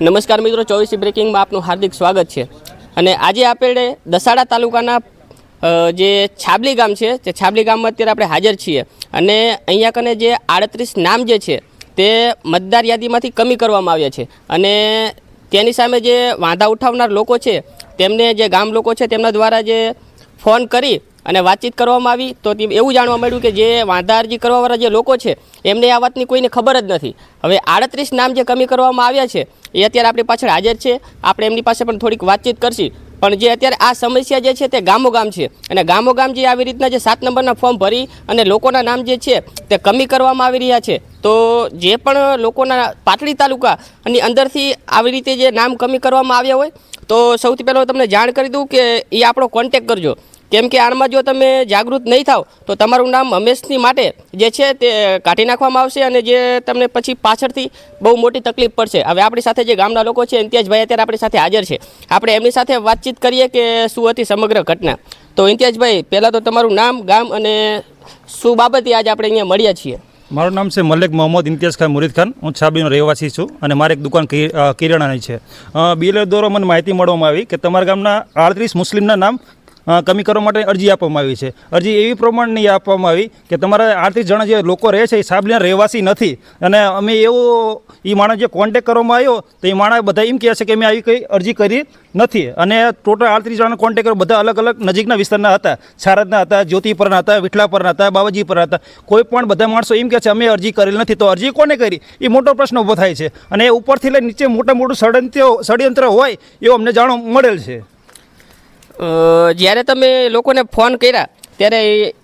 નમસ્કાર મિત્રો, ચોવીસી બ્રેકિંગમાં આપનું હાર્દિક સ્વાગત છે. અને આજે આપણે દસાડા તાલુકાના જે છાબલી ગામ છે, તે છાબલી ગામમાં અત્યારે આપણે હાજર છીએ. અને અહીંયા કને જે આડત્રીસ નામ જે છે, તે મતદાર યાદીમાંથી કમી કરવામાં આવ્યા છે. અને તેની સામે જે વાંધા ઉઠાવનાર લોકો છે, તેમને જે ગામ લોકો છે, તેમના દ્વારા જે ફોન કરી અને વાતચીત કરવામાં આવી તો એવું જાણવા મળ્યું કે જે વાંધા અરજી કરવાવાળા જે લોકો છે, એમને આ વાતની કોઈને ખબર જ નથી. હવે આડત્રીસ નામ જે કમી કરવામાં આવ્યા છે, એ અત્યારે આપણી પાછળ હાજર છે. આપણે એમની પાસે પણ થોડીક વાતચીત કરશી. પણ જે અત્યારે આ સમસ્યા જે છે તે ગામો ગામ છે. અને ગામો ગામ જે આવી રીતના જે સાત નંબરના ફોર્મ ભરી અને લોકોના નામ જે છે તે કમી કરવામાં આવી રહ્યા છે. તો જે પણ લોકોના પાટડી તાલુકા અને અંદરથી આવી રીતે જે નામ કમી કરવામાં આવ્યા હોય, તો સૌથી પહેલાં તમને જાણ કરી દઉં કે એ આપણો કોન્ટેક કરજો. કેમ કે આણમાં જો તમે જાગૃત નહીં થાવ, તો તમારું નામ હંમેશની માટે જે છે તે કાઢી નાખવામાં આવશે અને જે તમને પછી પાછળથી બહુ મોટી તકલીફ પડશે. હવે આપણી સાથે જે ગામના લોકો છે ઇમ્તિયાજભાઈ અત્યારે આપણી સાથે હાજર છે. આપણે એમની સાથે વાતચીત કરીએ કે શું હતી સમગ્ર ઘટના. તો ઇમ્તિયાજભાઈ પહેલાં તો તમારું નામ, ગામ અને શું બાબતે આજે આપણે અહીંયા મળ્યા છીએ? મારું નામ છે મલિક મોહમ્મદ ઇમ્તિયાઝ ખાન મુરીદ ખાન. હું છાબીનો રહેવાસી છું અને મારી એક દુકાન કિરાણાની છે. બિલર દ્વારા મને માહિતી મળવામાં આવી કે તમારા ગામના આડત્રીસ મુસ્લિમના નામ કમી કરવા માટે અરજી આપવામાં આવી છે. અરજી એવી પ્રમાણની આપવામાં આવી કે તમારા આઠથી જણા જે લોકો રહે છે, એ સાબલીના રહેવાસી નથી. અને અમે એવો, એ માણસ જે કોન્ટેક કરવામાં આવ્યો, તો એ માણસ બધા એમ કહે છે કે મેં આવી કંઈ અરજી કરી નથી. અને ટોટલ આડત્રીસ જણા કોન્ટેક કર્યો બધા અલગ અલગ નજીકના વિસ્તારના હતા. સારદના હતા, જ્યોતિપરના હતા વિઠલા પરના હતા બાબાજીપરના હતા. કોઈ પણ બધા માણસો એમ કહે છે, અમે અરજી કરેલ નથી. તો અરજી કોને કરી? એ મોટો પ્રશ્ન ઊભો થાય છે. અને ઉપરથી લઈને નીચે મોટા મોટું ષડયંત્ર ષડયંત્ર હોય, એવું અમને જાણવા મળેલ છે. જ્યારે તમે લોકોને ફોન કર્યા ત્યારે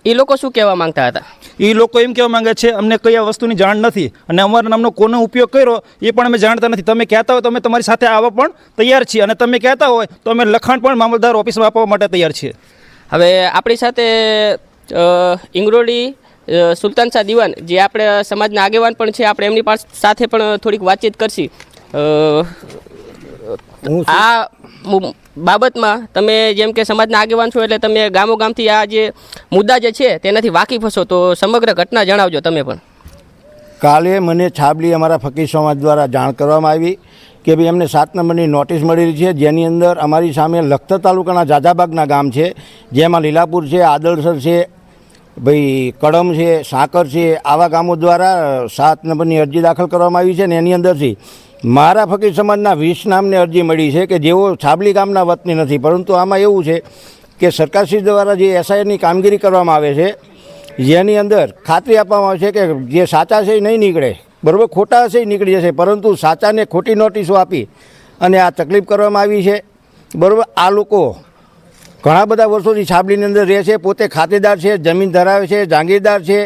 એ- લોકો શું કહેવા માંગતા હતા? એ લોકો એમ કહેવા માંગે છે અમને કયા વસ્તુની જાણ નથી અને અમારા નામનો કોનો ઉપયોગ કર્યો એ પણ અમે જાણતા નથી. તમે કહેતા હોય તો અમે તમારી સાથે આવવા પણ તૈયાર છીએ અને તમે કહેતા હોય તો અમે લખાણ પણ મામલતદાર ઓફિસમાં આપવા માટે તૈયાર છીએ. હવે આપણી સાથે ઇંગરોડી સુલતાન શાહ દિવાન જે આપણે સમાજના આગેવાન પણ છે આપણે એમની પાસે સાથે પણ થોડીક વાતચીત કરશી. આ બાબતમાં તમે જેમ કે સમાજના આગેવાન છો એટલે તમે ગામો ગામથી આ જે મુદ્દા જે છે તેનાથી વાકેફ હશો તો સમગ્ર ઘટના જણાવજો તમે પણ. કાલે મને છાબલી અમારા ફકીર સમાજ દ્વારા જાણ કરવામાં આવી કે ભાઈ અમને સાત નંબરની નોટિસ મળેલી છે જેની અંદર અમારી સામે લખતર તાલુકાના જાજાબાગના ગામ છે જેમાં લીલાપુર છે આદળસર છે ભાઈ કડમ છે સાકર છે આવા ગામો દ્વારા સાત નંબરની અરજી દાખલ કરવામાં આવી છે ને એની અંદરથી મારા ફકીર સમાજના વીસ નામને અરજી મળી છે કે જેઓ છાબલી ગામના વતની નથી, પરંતુ આમાં એવું છે કે સરકારશ્રી દ્વારા જે એસઆઈની કામગીરી કરવામાં આવે છે, જેની અંદર ખાતરી આપવામાં આવે છે કે જે સાચા છે એ નહીં નીકળે. બરાબર, ખોટા હશે એ નીકળી જશે, પરંતુ સાચાને ખોટી નોટિસો આપી અને આ તકલીફ કરવામાં આવી છે. બરાબર, આ લોકો ઘણા બધા વર્ષોથી છાબલીની અંદર રહે છે, પોતે ખાતેદાર છે, જમીન ધરાવે છે, જાગીરદાર છે,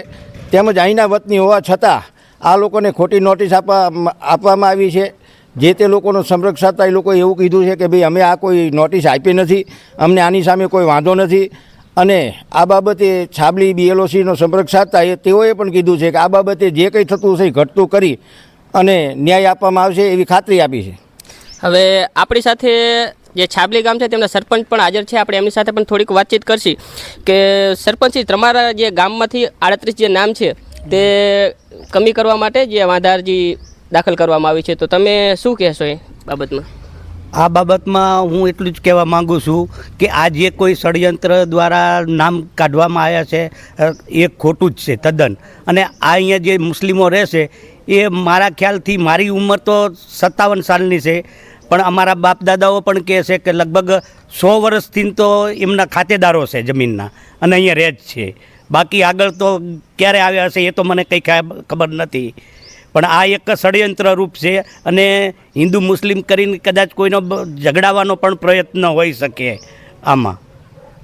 તેમજ અહીંના વતની હોવા છતાં આ લોકોને ખોટી નોટિસ આપવા આપવામાં આવી છે. જે તે લોકોનો સંરક્ષ હતા એ લોકોએ એવું કીધું છે કે ભાઈ અમે આ કોઈ નોટિસ આપી નથી. અમને આની સામે કોઈ વાંધો નથી. અને આ બાબતે છાબલી બીએલઓસીનો સંપર્ક સાધતા એ તેઓએ પણ કીધું છે કે આ બાબતે જે કંઈ થતું હશે ઘટતું કરી અને ન્યાય આપવામાં આવશે એવી ખાતરી આપી છે. હવે આપણી સાથે જે છાબલી ગામ છે તેમના સરપંચ પણ હાજર છે. આપણે એમની સાથે પણ થોડીક વાતચીત કરશી કે સરપંચજી તમારા જે ગામમાંથી આડત્રીસ જે નામ છે તે કમી કરવા માટે જે વાંધા અરજી દાખલ કરવામાં આવી છે, તો તમે શું કહેશો એ બાબતમાં? આ બાબતમાં હું એટલું જ કહેવા માગું છું કે આ જે કોઈ ષડયંત્ર દ્વારા નામ કાઢવામાં આવ્યા છે એ ખોટું જ છે, તદ્દન. અને આ અહીંયા જે મુસ્લિમો રહેશે, એ મારા ખ્યાલથી મારી ઉંમર તો સત્તાવન સાલની છે, પણ અમારા બાપ દાદાઓ પણ કહે છે કે લગભગ સો વર્ષથી તો એમના ખાતેદારો છે જમીનના અને અહીંયા રહે જ છે. બાકી આગળ તો ક્યારે આવ્યા હશે એ તો મને કંઈ ખબર નથી. પણ આ એક ષડયંત્ર રૂપ છે અને હિન્દુ મુસ્લિમ કરીને કદાચ કોઈનો ઝઘડાવાનો પણ પ્રયત્ન હોઈ શકે આમાં.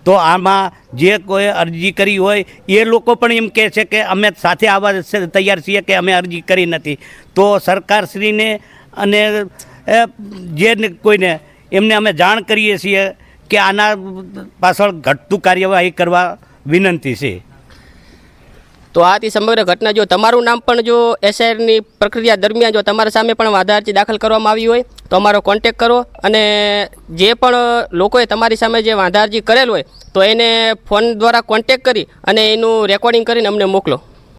તો આમાં જે કોઈ અરજી કરી હોય, એ લોકો પણ એમ કહે છે કે અમે સાથે આવવા તૈયાર છીએ કે અમે અરજી કરી નથી. તો સરકારશ્રીને અને જે કોઈને, એમને અમે જાણ કરીએ છીએ કે આના પાછળ ઘટતું કાર્યવાહી કરવા વિનંતી છે. તો આથી સમગ્ર ઘટના જો તમારું નામ પણ જો એસઆઈની પ્રક્રિયા દરમિયાન જો તમારા સામે પણ વાંધા અરજી દાખલ કરવામાં આવી હોય, તો અમારો કોન્ટેક કરો અને જે પણ લોકોએ તમારી સામે જે વાંધા અરજી કરેલ હોય, તો એને ફોન દ્વારા કોન્ટેક કરી અને એનું રેકોર્ડિંગ કરીને અમને મોકલો.